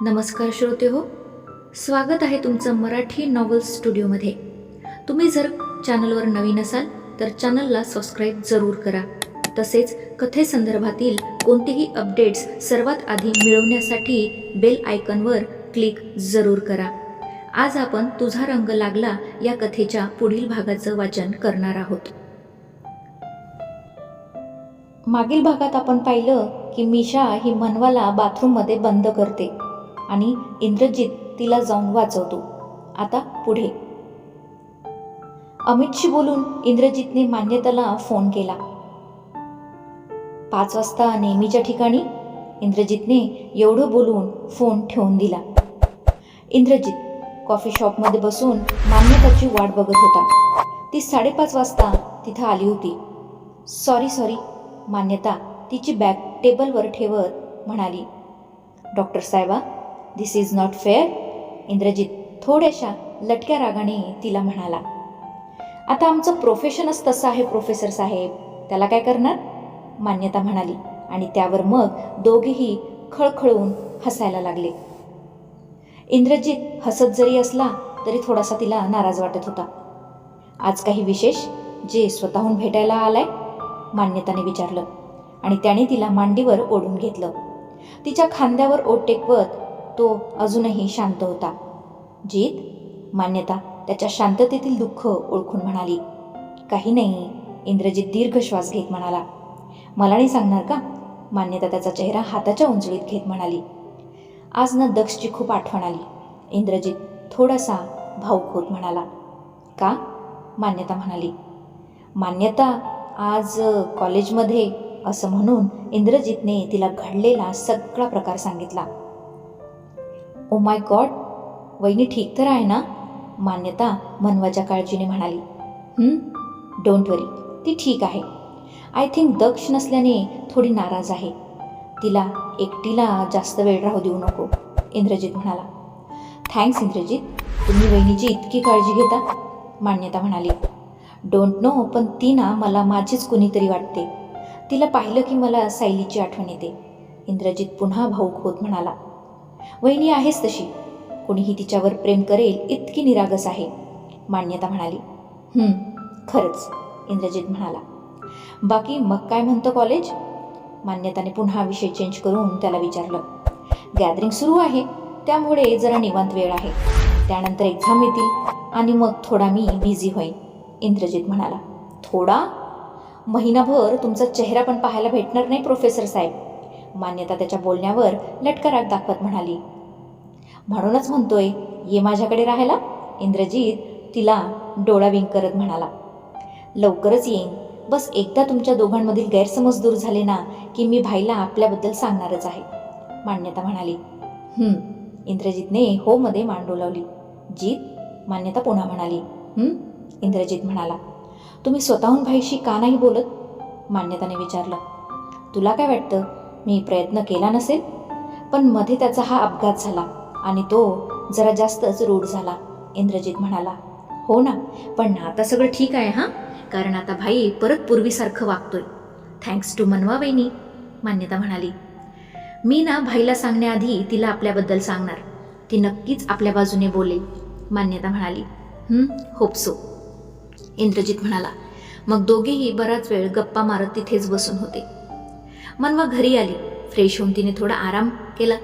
नमस्कार श्रोते हो स्वागत आहे तुमचं मराठी नॉवल्स स्टुडिओमध्ये. तुम्ही जर चॅनलवर नवीन असाल तर चॅनलला सबस्क्राईब जरूर करा. तसेच कथेसंदर्भातील कोणतेही अपडेट्स सर्वात आधी मिळवण्यासाठी बेल आयकनवर क्लिक जरूर करा. आज आपण तुझा रंग लागला या कथेच्या पुढील भागाचं वाचन करणार आहोत. मागील भागात आपण पाहिलं की मिशा ही मनवाला बाथरूममध्ये बंद करते. आणि इंद्रजित तिला जाऊन वाचवतो. आता पुढे. अमितशी बोलून इंद्रजितने मान्यताला फोन केला. पाच वाजता नेहमीच्या ठिकाणी? इंद्रजितने एवढं बोलून फोन ठेवून दिला. इंद्रजित कॉफी शॉपमध्ये बसून मान्यताची वाट बघत होता. ती साडेपाच वाजता तिथं आली होती. सॉरी सॉरी मान्यता तिची बॅग टेबलवर ठेवत म्हणाली. डॉक्टर साहेबा this is not fair Indrajit थोड्याशा लटक्या रागाने तिला म्हणाला आता आमचं प्रोफेशनच तसं आहे प्रोफेसर साहेब. त्याला काय करणार? मान्यता म्हणाली आणि त्यावर मग दोघेही खळखळून हसायला लागले. इंद्रजित हसत जरी असला तरी थोडासा तिला नाराज वाटत होता. आज काही विशेष जे स्वतःहून भेटायला आलाय? मान्यताने विचारलं आणि त्याने तिला मांडीवर ओढून घेतलं. तिच्या खांद्यावर ओट टेकवत तो अजूनही शांत होता. जीत मान्यता त्याच्या शांततेतील दुःख ओळखून म्हणाली. काही नाही इंद्रजीत दीर्घ श्वास घेत म्हणाला. मला नाही सांगणार का? मान्यता त्याचा चेहरा हाताच्या उंचळीत घेत म्हणाली. आज ना दक्षची खूप आठवण आली. इंद्रजीत थोडासा भाऊक होत म्हणाला. का? मान्यता म्हणाली. मान्यता आज कॉलेजमध्ये असं म्हणून इंद्रजितने तिला घडलेला सगळा प्रकार सांगितला. ओ माय गॉड वहिनी ठीक तर आहे ना? मान्यता मनवाच्या काळजीने म्हणाली. डोंट वरी ती ठीक आहे. आय थिंक दक्ष नसल्याने थोडी नाराज आहे. तिला एकटीला जास्त वेळ राहू देऊ नको इंद्रजित म्हणाला. थँक्स इंद्रजित. तुम्ही वहिनीची इतकी काळजी घेता? मान्यता म्हणाली. डोंट नो पण ती ना मला माझीच कुणीतरी वाटते. तिला पाहिलं की मला सायलीची आठवण येते. इंद्रजित पुन्हा भाऊक होत म्हणाला. वहिनी आहेच तशी. कुणीही तिच्यावर प्रेम करेल इतकी निरागस आहे. मान्यता म्हणाली. खरंच इंद्रजित म्हणाला. बाकी मग काय म्हणतं कॉलेज मान्यताने पुन्हा विषय चेंज करून त्याला विचारलं. गॅदरिंग सुरू आहे. त्यामुळे जरा निवांत वेळ आहे. त्यानंतर एक्झाम येतील आणि मग थोडा मी बिझी होईन इंद्रजित म्हणाला. थोडा? महिनाभर तुमचा चेहरा पण पाहायला भेटणार नाही प्रोफेसर साहेब. मान्यता त्याच्या बोलण्यावर लटका दाखवत म्हणाली. म्हणूनच म्हणतोय ये माझ्याकडे राहायला इंद्रजीत तिला डोळा विंक करत म्हणाला. लवकरच येईन. बस एकदा तुमच्या दोघांमधील गैरसमज दूर झाले ना की मी भाईला आपल्याबद्दल सांगणारच आहे मान्यता म्हणाली. इंद्रजितने हो मध्ये मान डोलावली. जीत मान्यता पुन्हा म्हणाली. इंद्रजित म्हणाला. तुम्ही स्वतःहून भाईशी का नाही बोलत? मान्यताने विचारलं. तुला काय वाटतं? मी प्रयत्न केला नसेल पण मध्ये त्याचा हा अपघात झाला आणि तो जरा जास्तच रूढ झाला इंद्रजित म्हणाला. हो ना पण आता सगळं ठीक आहे हां? कारण आता भाई परत पूर्वीसारखं वागतोय. थँक्स टू मनवा वहिनी मान्यता म्हणाली. मी ना भाईला सांगण्याआधी तिला आपल्याबद्दल सांगणार. ती नक्कीच आपल्या बाजूने बोलेल मान्यता म्हणाली. होप सो इंद्रजित म्हणाला. मग दोघेही बराच वेळ गप्पा मारत तिथेच बसून होते. मनवा घरी आली. फ्रेश होऊन तिने थोडा आराम केला.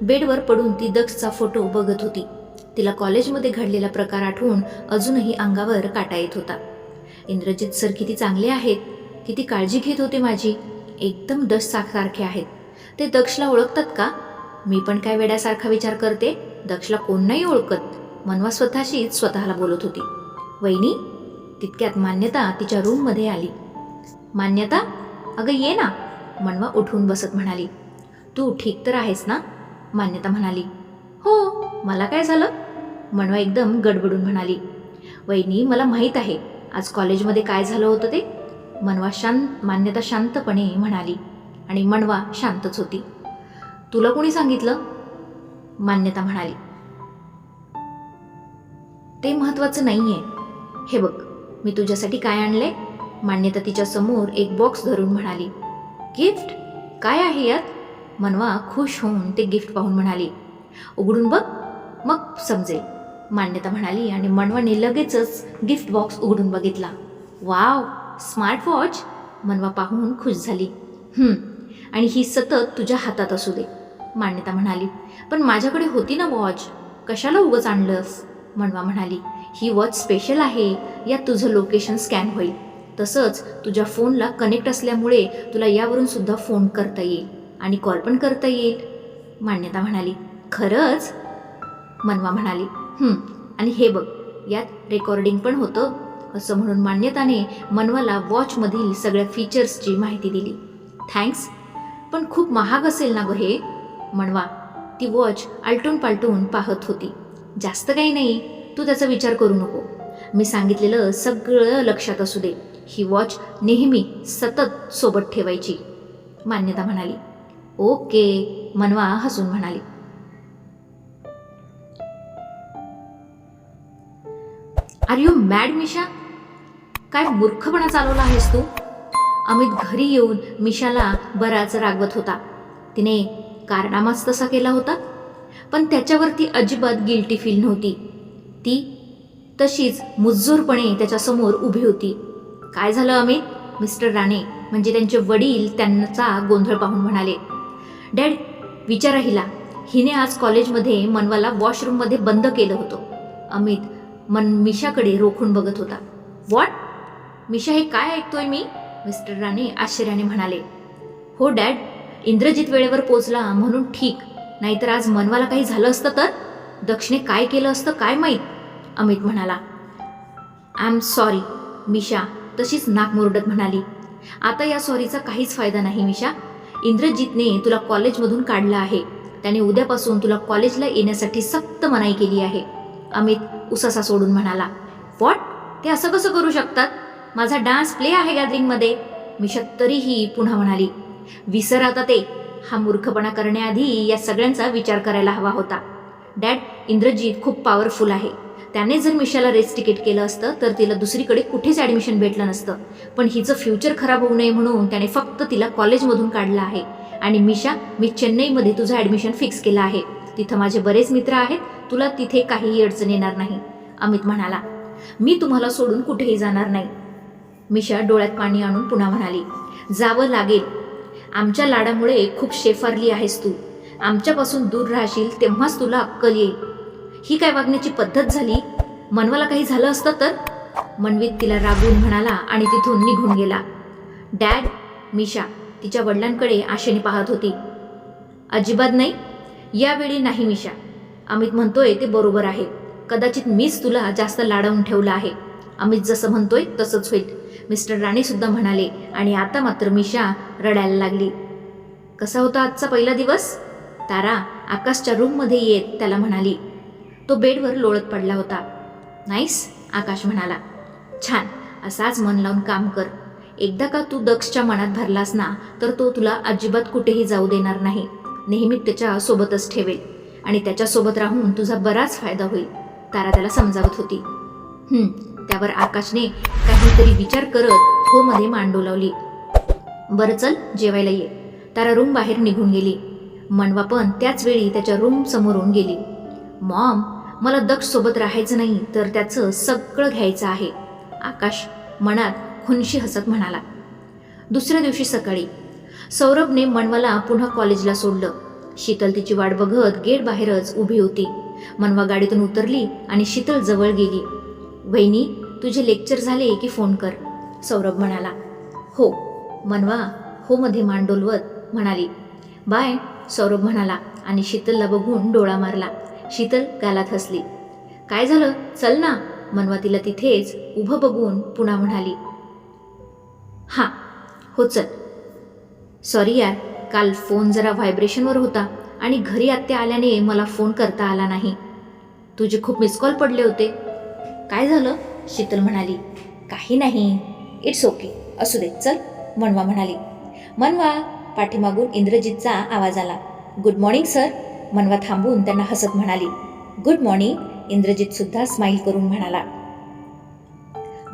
बेडवर पडून ती दक्षचा फोटो बघत होती. तिला कॉलेजमध्ये घडलेला प्रकार आठवून अजूनही अंगावर काटा येत होता. इंद्रजित सर किती चांगले आहेत. किती काळजी घेत होते माझी. एकदम दश सारखे आहेत. ते दक्षला ओळखतात का? मी पण काय वेड्यासारखा विचार करते? दक्षला कोण नाही ओळखत? मनवा स्वतःशीच स्वतःला बोलत होती. वहिनी तितक्यात मान्यता तिच्या रूममध्ये आली. मान्यता? अगं ये ना. मनवा उठून बसत म्हणाली. तू ठीक तर आहेस ना? मान्यता म्हणाली. हो मला काय झालं? मनवा एकदम गडबडून म्हणाली. वहिनी मला माहीत आहे. आज कॉलेजमध्ये काय झालं होतं ते? मनवा शांत मान्यता शांतपणे म्हणाली आणि मनवा शांतच होती. तुला कोणी सांगितलं? मान्यता म्हणाली. ते महत्वाचं नाहीये. हे बघ मी तुझ्यासाठी काय आणले मान्यता तिच्या समोर एक बॉक्स धरून म्हणाली. गिफ्ट काय आहे यात? मनवा खुश होऊन ते गिफ्ट पाहून म्हणाली. उघडून बघ मग समजेल. मान्यता म्हणाली आणि मनवाने लगेचच गिफ्ट बॉक्स उघडून बघितला. वाव स्मार्ट वॉच मनवा पाहून खुश झाली. आणि ही सतत तुझ्या हातात असू दे मान्यता म्हणाली. पण माझ्याकडे होती ना वॉच कशाला उगच आणलंस? मनवा म्हणाली. ही वॉच स्पेशल आहे. यात तुझं लोकेशन स्कॅन होईल. तसंच तुझ्या फोनला कनेक्ट असल्यामुळे तुला यावरून सुद्धा फोन करता येईल आणि कॉल पण करता येईल. मान्यता म्हणाली. खरंच? मनवा म्हणाली. आणि हे बघ यात रेकॉर्डिंग पण होतं. असं म्हणून मान्यताने मनवाला वॉचमधील सगळ्या फीचर्सची माहिती दिली. थँक्स पण खूप महाग असेल ना गं हे? मनवा ती वॉच आलटून पालटून पाहत होती. जास्त काही नाही. तू त्याचा विचार करू नको. मी सांगितलेलं सगळं लक्षात असू दे. ही वॉच नेहमी सतत सोबत ठेवायची. मान्यता म्हणाली. ओके मनवा हसून म्हणाली. Are you mad Misha? काय मूर्खपणा चालवला आहेस तू? अमित घरी येऊन मिशाला बराच रागवत होता. तिने कारनामाच तसा केला होता पण त्याच्यावर ती अजिबात गिल्टी फील नव्हती. ती तशीच मुज्जोरपणे त्याच्यासमोर उभी होती. काय झालं अमित? मिस्टर राणे म्हणजे त्यांचे वडील त्यांचा गोंधळ पाहून म्हणाले डॅड विचारा हिला. हिने आज कॉलेजमध्ये मनवाला वॉशरूममध्ये बंद केलं होतं. अमित मन मिशाकडे रोखून बघत होता. व्हॉट मिशा हे काय ऐकतोय मी? मिस्टर राणे आश्चर्याने म्हणाले. हो डॅड. इंद्रजित वेळेवर पोचला म्हणून ठीक. नाहीतर आज मनवाला काही झालं असतं तर? दक्षिणे काय केलं असतं काय माहीत? अमित म्हणाला. I am sorry Misha. तशीच नाक मुरडत म्हणाली आता या सॉरीचा काहीच फायदा नाही मिशा. इंद्रजितने तुला कॉलेजमधून काढलं आहे. त्याने उद्यापासून तुला कॉलेजला येण्यासाठी सक्त मनाई केली आहे. अमित उसासा सोडून म्हणाला व्हॉट ते असं कसं करू शकतात? माझा डान्स प्ले आहे गॅदरिंगमध्ये. मिशा तरीही पुन्हा म्हणाली विसर आता ते. हा मूर्खपणा करण्याआधी या सगळ्यांचा विचार करायला हवा होता. डॅड इंद्रजीत खूप पॉवरफुल आहे. त्याने जर मिशाला रेस तिकीट केलं असतं तर तिला दुसरीकडे कुठेच ॲडमिशन भेटलं नसतं. पण हिचं फ्युचर खराब होऊ नये म्हणून त्याने फक्त तिला कॉलेजमधून काढलं आहे. आणि मिशा मी चेन्नईमध्ये तुझं ॲडमिशन फिक्स केलं आहे. तिथं माझे बरेच मित्र आहेत तुला तिथे काहीही अडचण येणार नाही. अमित म्हणाला मी तुम्हाला सोडून कुठेही जाणार नाही. मिशा डोळ्यात पाणी आणून पुन्हा म्हणाली जावं लागेल. आमच्या लाडामुळे खूप शेफारली आहेस तू. आमच्यापासून दूर राहशील तेव्हाच तुला अक्कल येईल. ही काय वागण्याची पद्धत झाली? मनवाला काही झालं असतं तर? मनवीत तिला रागून म्हणाला आणि तिथून निघून गेला. डॅड मिशा तिच्या वडिलांकडे आशेने पाहत होती. अजिबात नाही. यावेळी नाही मिशा. अमित म्हणतोय ते बरोबर आहे. कदाचित मीच तुला जास्त लाडवून ठेवलं आहे. अमित जसं म्हणतोय तसंच होईल. मिस्टर राणे सुद्धा म्हणाले आणि आता मात्र मिशा रडायला लागली. कसा होता आजचा पहिला दिवस? तारा आकाशच्या रूममध्ये येत त्याला म्हणाली. तो बेडवर लोळत पडला होता. नाईस आकाश म्हणाला. छान असाच मन लावून काम कर. एकदा का तू दक्षच्या मनात भरलास ना तर तो तुला अजिबात कुठेही जाऊ देणार नाही. नेहमी त्याच्या सोबतच ठेवेल. आणि त्याच्यासोबत राहून तुझा बराच फायदा होईल. तारा त्याला समजावत होती. त्यावर आकाशने काहीतरी विचार करत हो मध्ये मांडू लावली. बरं चल जेवायला ये. तारा रूम बाहेर निघून गेली. मनवा पण त्याच वेळी त्याच्या रूम समोरून गेली. मॉम मला दक्ष सोबत राहायचं नाही तर त्याचं सगळं घ्यायचं आहे. आकाश मनात खुनशी हसत म्हणाला. दुसऱ्या दिवशी सकाळी सौरभने मनवाला पुन्हा कॉलेजला सोडलं. शीतल तिची वाट बघत गेट बाहेरच उभी होती. मनवा गाडीतून उतरली आणि शीतल जवळ गेली. वहिनी तुझे लेक्चर झाले की फोन कर सौरभ म्हणाला. हो मनवा हो मध्ये मान डोलवत म्हणाली. बाय सौरभ म्हणाला आणि शीतलला बघून डोळा मारला. शीतल गालात हसली. काय झालं? चल ना. मनवा तिला तिथेच उभं बघून पुन्हा म्हणाली. हां हो चल. सॉरी यार काल फोन जरा व्हायब्रेशनवर होता आणि घरी आत्या आल्याने मला फोन करता आला नाही. तुझे खूप मिस कॉल पडले होते. काय झालं? शीतल म्हणाली. काही नाही. इट्स ओके असू दे. चल मनवा म्हणाली. मनवा पाठीमागून इंद्रजितचा आवाज आला. गुड मॉर्निंग सर मनवा थांबून त्यांना हसत म्हणाली गुड मॉर्निंग इंद्रजित सुद्धा स्माईल करून म्हणाला.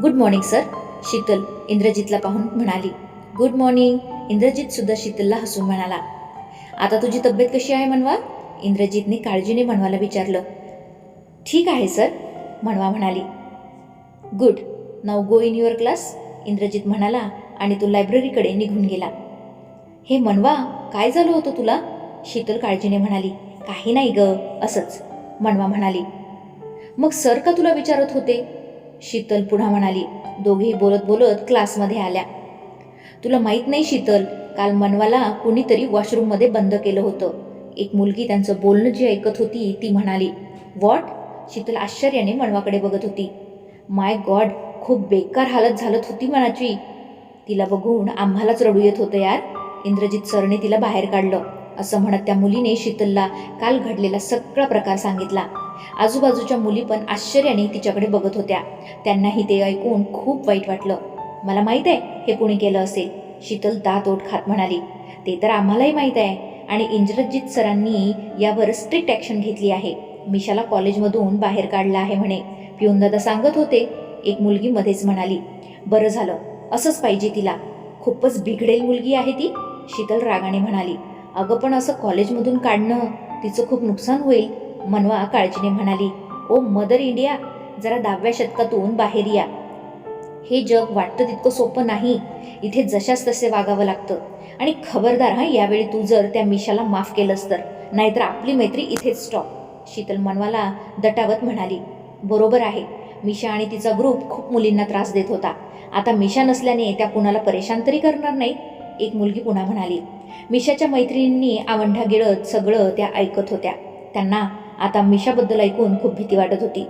गुड मॉर्निंग सर शीतल इंद्रजितला पाहून म्हणाली गुड मॉर्निंग इंद्रजित सुद्धा शीतलला हसून म्हणाला आता तुझी तब्येत कशी आहे मनवा? इंद्रजितने काळजीने म्हणवाला विचारलं ठीक आहे सर म्हणवा म्हणाली good now go in your class Indrajit म्हणाला आणि तो लायब्ररीकडे निघून गेला. हे मनवा काय झालं होतं तुला? शीतल काळजीने म्हणाली काही नाही ग असंच मनवा म्हणाली. मग सर का तुला विचारत होते? शीतल पुन्हा म्हणाली दोघेही बोलत बोलत क्लासमध्ये आल्या. तुला माहीत नाही शीतल काल मनवाला कुणीतरी वॉशरूममध्ये बंद केलं होतं. एक मुलगी त्यांचं बोलणं जी ऐकत होती ती म्हणाली वॉट? शीतल आश्चर्याने मनवाकडे बघत होती. माय गॉड खूप बेकार हालत झालत होती मनाची. तिला बघून आम्हालाच रडू येत होतं यार इंद्रजित सरने तिला बाहेर काढलं. असं म्हणत त्या मुलीने शीतलला काल घडलेला सगळा प्रकार सांगितला. आजूबाजूच्या मुली पण आश्चर्याने तिच्याकडे बघत होत्या. त्यांनाही ते ऐकून खूप वाईट वाटलं. मला माहीत आहे हे कुणी केलं असेल शीतल दात ओठ खात म्हणाली. ते तर आम्हालाही माहीत आहे आणि इंद्रजित सरांनी यावर स्ट्रिक्ट ॲक्शन घेतली आहे. मिशाला कॉलेजमधून बाहेर काढलं आहे म्हणे. पिऊन दादा सांगत होते एक मुलगी मध्येच म्हणाली. बरं झालं. असंच पाहिजे तिला. खूपच बिघडेल मुलगी आहे ती शीतल रागाने म्हणाली. अगं पण असं कॉलेजमधून काढणं तिचं खूप नुकसान होईल मनवा काळजीने म्हणाली. ओ मदर इंडिया जरा दहाव्या शतकातून बाहेर या. हे जग वाटतं तितकं सोपं नाही. इथे जशाच तसे वागावं लागतं. आणि खबरदार हा यावेळी तू जर त्या मिशाला माफ केलंस तर. नाहीतर आपली मैत्री इथेच स्टॉप शीतल मनवाला दटावत म्हणाली. बरोबर आहे. मिशा आणि तिचा ग्रुप खूप मुलींना त्रास देत होता. आता मिशा नसल्याने त्या कुणाला परेशान तरी करणार नाही? एक मुलगी पुन्हा म्हणाली मिशाच्या मैत्रिणींनी आवंढा गिळत सगळं त्या ऐकत होत्या. त्यांना आता मिशाबद्दल ऐकून खूप भीती वाटत होती.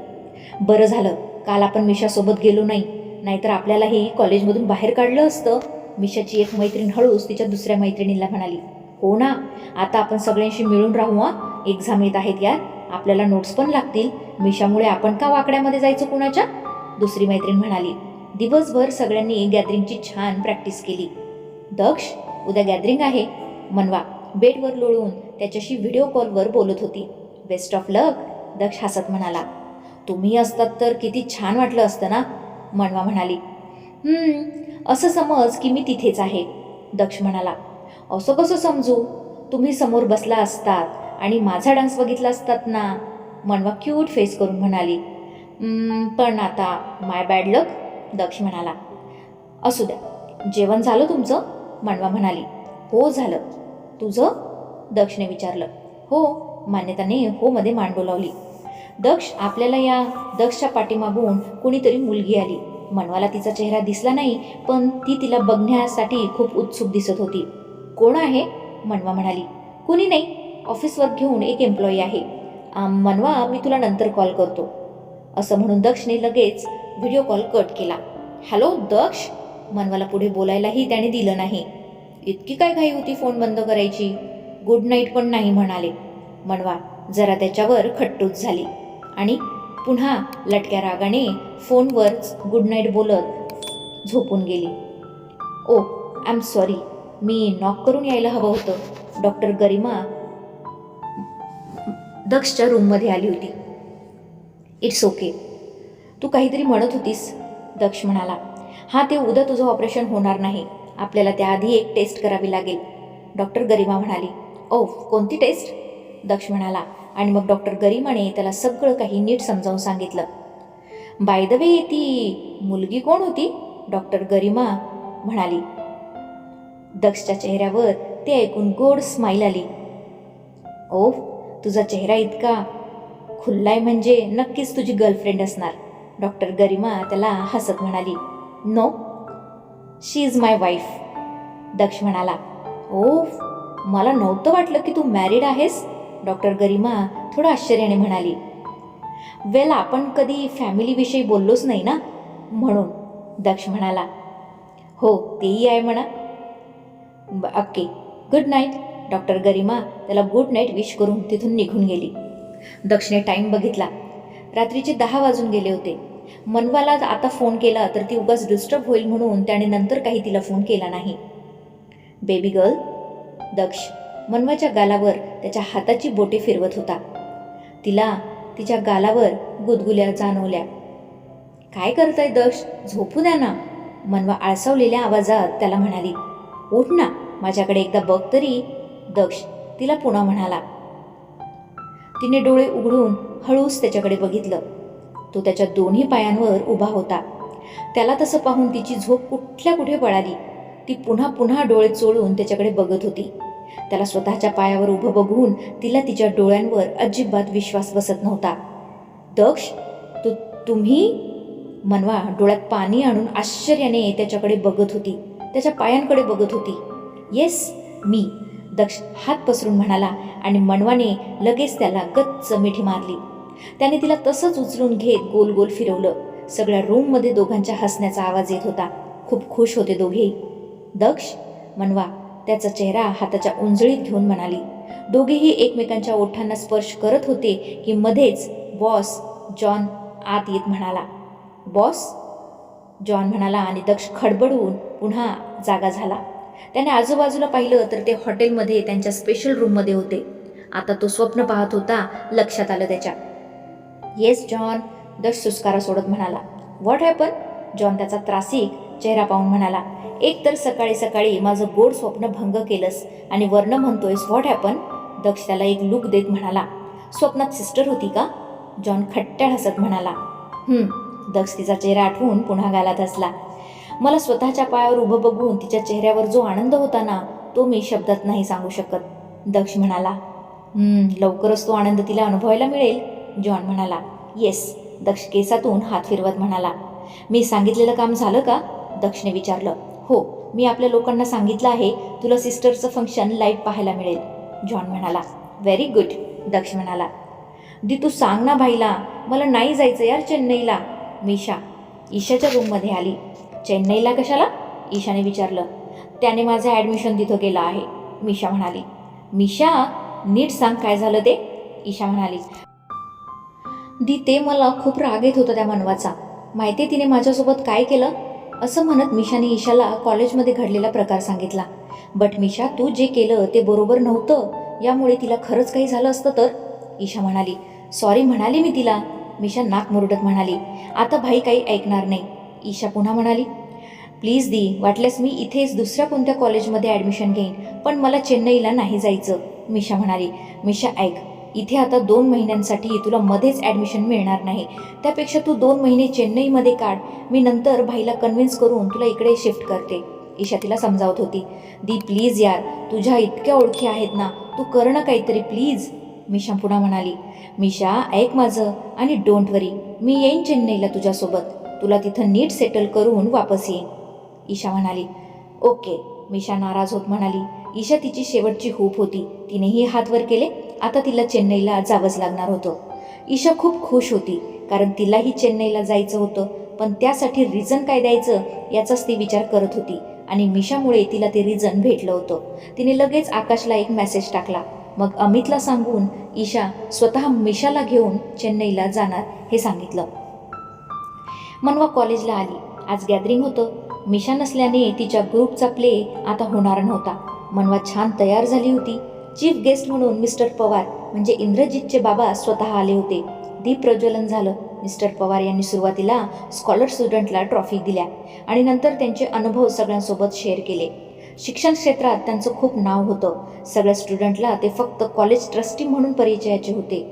बरं झालं काल आपण मिशासोबत गेलो नाही नाहीतर आपल्यालाही कॉलेजमधून बाहेर काढलं असतं. मिशाची एक मैत्रीण हळूच तिच्या दुसऱ्या मैत्रिणीला म्हणाली हो ना आता आपण सगळ्यांशी मिळून राहू हा? एक्झाम येत आहेत यार. आपल्याला नोट्स पण लागतील. मिशामुळे आपण का वाकड्यामध्ये जायचं कुणाच्या? दुसरी मैत्रीण म्हणाली दिवसभर सगळ्यांनी गॅदरिंगची छान प्रॅक्टिस केली. दक्ष उद्या गॅदरिंग आहे. मनवा बेडवर लोळून त्याच्याशी व्हिडिओ कॉलवर बोलत होती. बेस्ट ऑफ लक दक्ष हसत म्हणाला. तुम्ही असतात तर किती छान वाटलं असतं ना? मनवा म्हणाली. असं समज की मी तिथेच आहे. दक्ष म्हणाला. असं कसं समजू? तुम्ही समोर बसला असतात आणि माझा डान्स बघितला असतात ना? मनवा क्यूट फेस करून म्हणाली. पण आता माय बॅड लक दक्ष म्हणाला. असू द्या. जेवण झालं तुमचं? मांडवा म्हणाली. हो झालं. तुझं? दक्षने विचारलं. हो मान्यताने हो मध्ये मान डोलावली दक्ष आपल्याला या दक्षच्या पाठीमागून कुणीतरी मुलगी आली. मनवाला तिचा चेहरा दिसला नाही पण ती तिला बघण्यासाठी खूप उत्सुक दिसत होती. कोण आहे? मनवा म्हणाली. कुणी नाही. ऑफिसवर घेऊन एक एम्प्लॉई आहे. मनवा मी तुला नंतर कॉल करतो. असं म्हणून दक्षने लगेच व्हिडिओ कॉल कट केला. हॅलो दक्ष? मनवाला पुढे बोलायलाही त्याने दिलं नाही. इतकी काय घाई होती फोन बंद करायची? गुड नाईट पण नाही म्हणाले. मनवा जरा त्याच्यावर खट्टूच झाली. आणि पुन्हा लटक्या रागाने फोनवर गुड नाईट बोलत झोपून गेली. ओ आय एम सॉरी मी नॉक करून यायला हवं होतं. डॉक्टर गरिमा दक्षच्या रूममध्ये आली होती. इट्स ओके तू काहीतरी म्हणत होतीस दक्ष म्हणाला. हा ते उद्या तुझं ऑपरेशन होणार नाही. आपल्याला त्याआधी एक टेस्ट करावी लागेल. डॉक्टर गरिमा म्हणाली ओ कोणती टेस्ट दक्ष म्हणाला आणि मग डॉक्टर गरिमाने त्याला सगळं काही नीट समजावून सांगितलं. बाय द वे ती मुलगी कोण होती? डॉक्टर गरिमा म्हणाली. दक्षच्या चेहऱ्यावर ते ऐकून गोड स्माईल आली. ओ तुझा चेहरा इतका खुल्लाय म्हणजे नक्कीच तुझी गर्लफ्रेंड असणार. डॉक्टर गरिमा त्याला हसत म्हणाली. No she is my wife Daksh म्हणाला ओ मला नव्हतं वाटलं की तू मॅरिड आहेस. डॉक्टर गरिमा थोडं आश्चर्याने म्हणाली वेल आपण कधी फॅमिलीविषयी बोललोच नाही ना? म्हणून दक्ष म्हणाला हो तेही आहे म्हणा. ब- okay good night doctor Garima त्याला गुड नाईट विश करून तिथून निघून गेली. दक्षने टाईम बघितला. रात्रीचे दहा वाजून गेले होते. मनवाला आता फोन केला तर ती उगाच डिस्टर्ब होईल म्हणून त्याने नंतर काही तिला फोन केला नाही. बेबी गर्ल दक्ष. मनवाच्या गालावर त्याच्या हाताची बोटे फिरवत होता. तिला तिच्या गालावर गुदगुल्या जाणवल्या. काय करताय दक्ष? झोपू द्या ना. मनवा आळसावलेल्या आवाजात त्याला म्हणाली. उठ ना माझ्याकडे एकदा बघ तरी. दक्ष तिला पुन्हा म्हणाला. तिने डोळे उघडून हळूच त्याच्याकडे बघितलं. तो त्याच्या दोन्ही पायांवर उभा होता. त्याला तसं पाहून तिची झोप कुठल्या कुठे पळाली ती पुन्हा पुन्हा डोळे चोळून त्याच्याकडे बघत होती. त्याला स्वतःच्या पायावर उभं बघून तिला तिच्या डोळ्यांवर अजिबात विश्वास बसत नव्हता. दक्ष तू तुम्ही? मनवा डोळ्यात पाणी आणून आश्चर्याने त्याच्याकडे बघत होती. त्याच्या पायांकडे बघत होती. येस मी. दक्ष हात पसरून म्हणाला आणि मनवाने लगेच त्याला गच्च मिठी मारली. त्याने तिला तसंच उचलून घेत गोल गोल फिरवलं. सगळ्या रूममध्ये दोघांच्या हसण्याचा आवाज येत होता. खूप खुश होते दोघेही दक्ष मनवा त्याचा चेहरा हाताच्या उंजळीत घेऊन म्हणाली दोघेही एकमेकांच्या ओठांना स्पर्श करत होते की मध्येच बॉस जॉन आत येत म्हणाला. बॉस? जॉन म्हणाला आणि दक्ष खडबडून पुन्हा जागा झाला. त्याने आजूबाजूला पाहिलं तर ते हॉटेलमध्ये त्यांच्या स्पेशल रूममध्ये होते. आता तो स्वप्न पाहत होता लक्षात आलं त्याच्या. येस जॉन दक्ष सुस्कारा सोडत म्हणाला. व्हॉट हॅपन जॉन त्याचा त्रासिक चेहरा पाहून म्हणाला एक तर सकाळी सकाळी माझं गोड स्वप्न भंग केलंस आणि वर्ण म्हणतोयस व्हॉट हॅपन दक्ष त्याला एक लुक देत म्हणाला स्वप्नात सिस्टर होती का? जॉन खट्ट्याळ हसत म्हणाला दक्ष तिचा चेहरा आठवून पुन्हा गालात हसला मला स्वतःच्या पायावर उभं बघून तिच्या चेहऱ्यावर जो आनंद होता ना तो मी शब्दात नाही सांगू शकत. दक्ष म्हणाला लवकरच तो आनंद तिला अनुभवायला मिळेल. जॉन म्हणाला येस दक्ष केसातून हात फिरवत म्हणाला. मी सांगितलेलं काम झालं का? दक्षने विचारलं. हो मी आपल्या लोकांना सांगितलं आहे तुला सिस्टरचं फंक्शन लाईव्ह पाहायला मिळेल. जॉन म्हणाला. व्हेरी गुड दक्ष म्हणाला. दी तू सांग ना भाईला मला नाही जायचं यार चेन्नईला. मिशा. ईशाच्या रूममध्ये आली. चेन्नईला कशाला? ईशाने विचारलं. त्याने माझं ॲडमिशन तिथं केलं आहे मिशा म्हणाली. मिशा नीट सांग काय झालं ते ईशा म्हणाली. दी ते मला खूप राग येत होता त्या मनवाचा. माहिती तिने माझ्यासोबत काय केलं? असं म्हणत मिशाने ईशाला कॉलेजमध्ये घडलेला प्रकार सांगितला. बट मिशा तू जे केलं ते बरोबर नव्हतं. यामुळे तिला खरंच काही झालं असतं तर? ईशा म्हणाली. सॉरी म्हणाली मी तिला. मिशा नाक मुरडत म्हणाली. आता भाई काही ऐकणार नाही. ईशा पुन्हा म्हणाली. प्लीज दी वाटल्यास मी इथेच दुसऱ्या कोणत्या कॉलेजमध्ये ॲडमिशन घेईन पण मला चेन्नईला नाही जायचं. मिशा म्हणाली. मिशा ऐक. इथे आता दोन महिन्यांसाठी तुला मध्येच ॲडमिशन मिळणार नाही. त्यापेक्षा तू दोन महिने चेन्नईमध्ये काढ. मी नंतर भाईला कन्व्हिन्स करून तुला इकडे शिफ्ट करते. ईशा तिला समजावत होती. दी प्लीज यार तुझ्या इतक्या ओळखी आहेत ना. तू कर ना काहीतरी प्लीज मिशा पुन्हा म्हणाली. मिशा ऐक माझं आणि डोंट वरी मी येईन चेन्नईला तुझ्यासोबत. तुला तिथं नीट सेटल करून वापस येईन. ईशा म्हणाली. ओके. मिशा नाराज होत म्हणाली. ईशा तिची शेवटची हूप होती. तिनेही हात वर केले. आता तिला चेन्नईला जावंच लागणार होतं. ईशा खूप खुश होती कारण तिलाही चेन्नईला जायचं होतं पण त्यासाठी रिझन काय द्यायचं याचाच ती विचार करत होती आणि मिशामुळे तिला ते रिझन भेटलं होतं. तिने लगेच आकाशला एक मेसेज टाकला. मग अमितला सांगून ईशा स्वतः मिशाला घेऊन चेन्नईला जाणार हे सांगितलं. मनवा कॉलेजला आली. आज गॅदरिंग होतं. मिशा नसल्याने तिच्या ग्रुपचा प्ले आता होणार नव्हता. मनवा छान तयार झाली होती. चीफ गेस्ट म्हणून मिस्टर पवार म्हणजे इंद्रजितचे बाबा स्वतः आले होते. दीप प्रज्वलन झालं. मिस्टर पवार यांनी सुरुवातीला स्कॉलर स्टुडंटला ट्रॉफी दिल्या आणि नंतर त्यांचे अनुभव सगळ्यांसोबत शेअर केले. शिक्षण क्षेत्रात त्यांचं खूप नाव होतं. सगळ्या स्टुडंटला ते फक्त कॉलेज ट्रस्टी म्हणून परिचयाचे होते.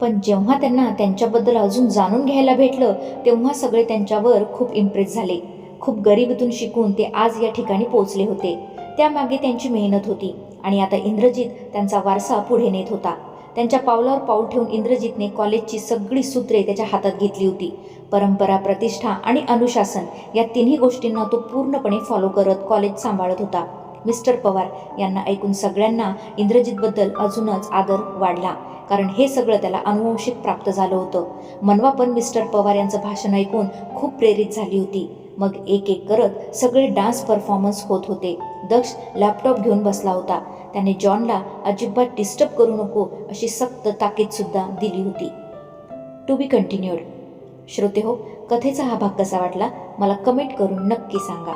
पण जेव्हा त्यांना त्यांच्याबद्दल अजून जाणून घ्यायला भेटलं तेव्हा सगळे त्यांच्यावर खूप इम्प्रेस झाले. खूप गरिबीतून शिकून ते आज या ठिकाणी पोहोचले होते. त्यामागे त्यांची मेहनत होती. आणि आता इंद्रजित त्यांचा वारसा पुढे नेत होता. त्यांच्या पावलावर पाऊल ठेवून इंद्रजितने कॉलेजची सगळी सूत्रे त्याच्या हातात घेतली होती. परंपरा प्रतिष्ठा आणि अनुशासन या तिन्ही गोष्टींना तो पूर्णपणे फॉलो करत कॉलेज सांभाळत होता. मिस्टर पवार यांना ऐकून सगळ्यांना इंद्रजितबद्दल अजूनच आदर वाढला कारण हे सगळं त्याला अनुवंशिक प्राप्त झालं होतं. मनवा पण मिस्टर पवार यांचं भाषण ऐकून खूप प्रेरित झाली होती. मग एक एक करत सगळे डान्स परफॉर्मन्स होत होते. दक्ष लॅपटॉप घेऊन बसला होता. त्याने जॉनला अजिबात डिस्टर्ब करू नको अशी सक्त ताकीदसुद्धा दिली होती. टू बी कंटिन्यूड श्रोते हो कथेचा हा भाग कसा वाटला? मला कमेंट करून नक्की सांगा.